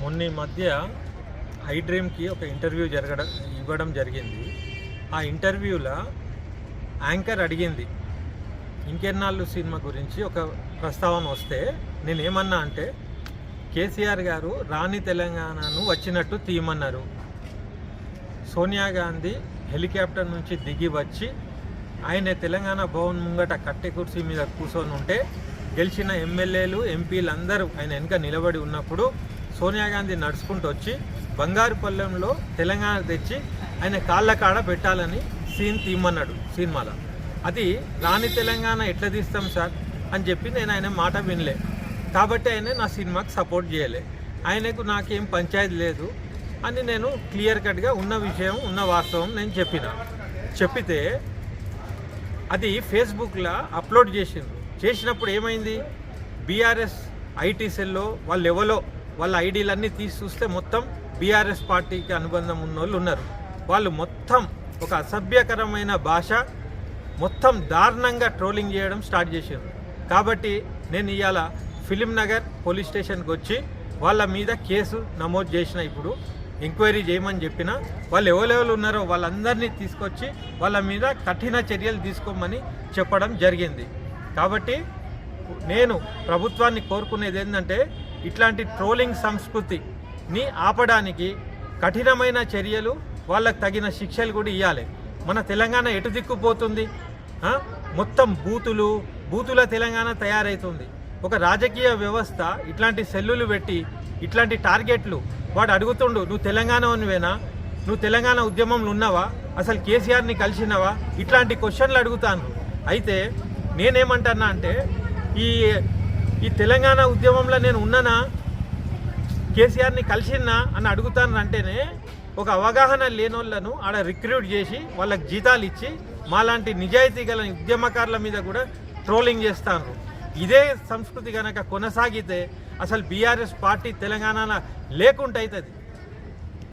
మొన్న ఈ మధ్య హై డ్రీమ్కి ఒక ఇంటర్వ్యూ జరగడం ఇవ్వడం జరిగింది. ఆ ఇంటర్వ్యూలో యాంకర్ అడిగింది ఇంకెన్నాళ్ళు సినిమా గురించి ఒక ప్రస్తావన వస్తే నేను ఏమన్నా అంటే కేసీఆర్ గారు రాణి తెలంగాణను వచ్చినట్టు తీయమన్నారు. సోనియా గాంధీ హెలికాప్టర్ నుంచి దిగి వచ్చి ఆయన తెలంగాణ భవన్ ముంగట కట్టె కుర్చీ మీద కూర్చొని ఉంటే గెలిచిన ఎమ్మెల్యేలు ఎంపీలు అందరూ ఆయన వెనుక నిలబడి ఉన్నప్పుడు సోనియా గాంధీ నడుచుకుంటూ వచ్చి బంగారుపల్లెంలో తెలంగాణ తెచ్చి ఆయన కాళ్ళ కాడ పెట్టాలని సీన్ తీయమన్నాడు సినిమాలో. అది రాని తెలంగాణ ఎట్లా తీస్తాం సార్? అని చెప్పి నేను ఆయన మాట వినలే. కాబట్టి ఆయన నా సినిమాకి సపోర్ట్ చేయలే. ఆయనకు నాకేం పంచాయతీ లేదు అని నేను క్లియర్ కట్గా ఉన్న విషయం ఉన్న వాస్తవం నేను చెప్పిన. చెప్పితే అది ఫేస్బుక్లో అప్లోడ్ చేసింది చేసినప్పుడు ఏమైంది? బీఆర్ఎస్ ఐటీ సెల్లో వాళ్ళు ఎవరో వాళ్ళ ఐడీలన్నీ తీసి చూస్తే మొత్తం బీఆర్ఎస్ పార్టీకి అనుబంధం ఉన్న వాళ్ళు ఉన్నారు. వాళ్ళు మొత్తం ఒక అసభ్యకరమైన భాష మొత్తం దారుణంగా ట్రోలింగ్ చేయడం స్టార్ట్ చేశారు. కాబట్టి నేను ఇవాళ ఫిలిం నగర్ పోలీస్ స్టేషన్కి వచ్చి వాళ్ళ మీద కేసు నమోదు చేసిన ఇప్పుడు ఎంక్వైరీ చేయమని చెప్పిన వాళ్ళు ఎవరెవరు ఉన్నారో వాళ్ళందరినీ తీసుకొచ్చి వాళ్ళ మీద కఠిన చర్యలు తీసుకోమని చెప్పడం జరిగింది. కాబట్టి నేను ప్రభుత్వాన్ని కోరుకునేది ఏంటంటే ఇట్లాంటి ట్రోలింగ్ సంస్కృతిని ఆపడానికి కఠినమైన చర్యలు వాళ్ళకు తగిన శిక్షలు కూడా ఇవ్వాలి మన తెలంగాణ ఎటు దిక్కుపోతుంది? మొత్తం బూతులు బూతుల తెలంగాణ తయారవుతుంది ఒక రాజకీయ వ్యవస్థ ఇట్లాంటి సెల్లులు పెట్టి ఇట్లాంటి టార్గెట్లు వాడు అడుగుతుండు నువ్వు తెలంగాణవేనా నువ్వు తెలంగాణ ఉద్యమంలో ఉన్నావా? అసలు కేసీఆర్ని కలిసినావా? ఇట్లాంటి క్వశ్చన్లు అడుగుతాను. అయితే నేనేమంటున్నా అంటే ఈ ఈ తెలంగాణ ఉద్యమంలో నేను ఉన్నానా? కేసీఆర్ని కలిసినా అని అడుగుతాను అంటేనే ఒక అవగాహన లేనోళ్ళను ఆడ రిక్రూట్ చేసి వాళ్ళకి జీతాలు ఇచ్చి మాలాంటి నిజాయితీ గల ఉద్యమకారుల మీద కూడా ట్రోలింగ్ చేస్తాను ఇదే సంస్కృతి కనుక కొనసాగితే అసలు బీఆర్ఎస్ పార్టీ తెలంగాణ లేకుండా అవుతుంది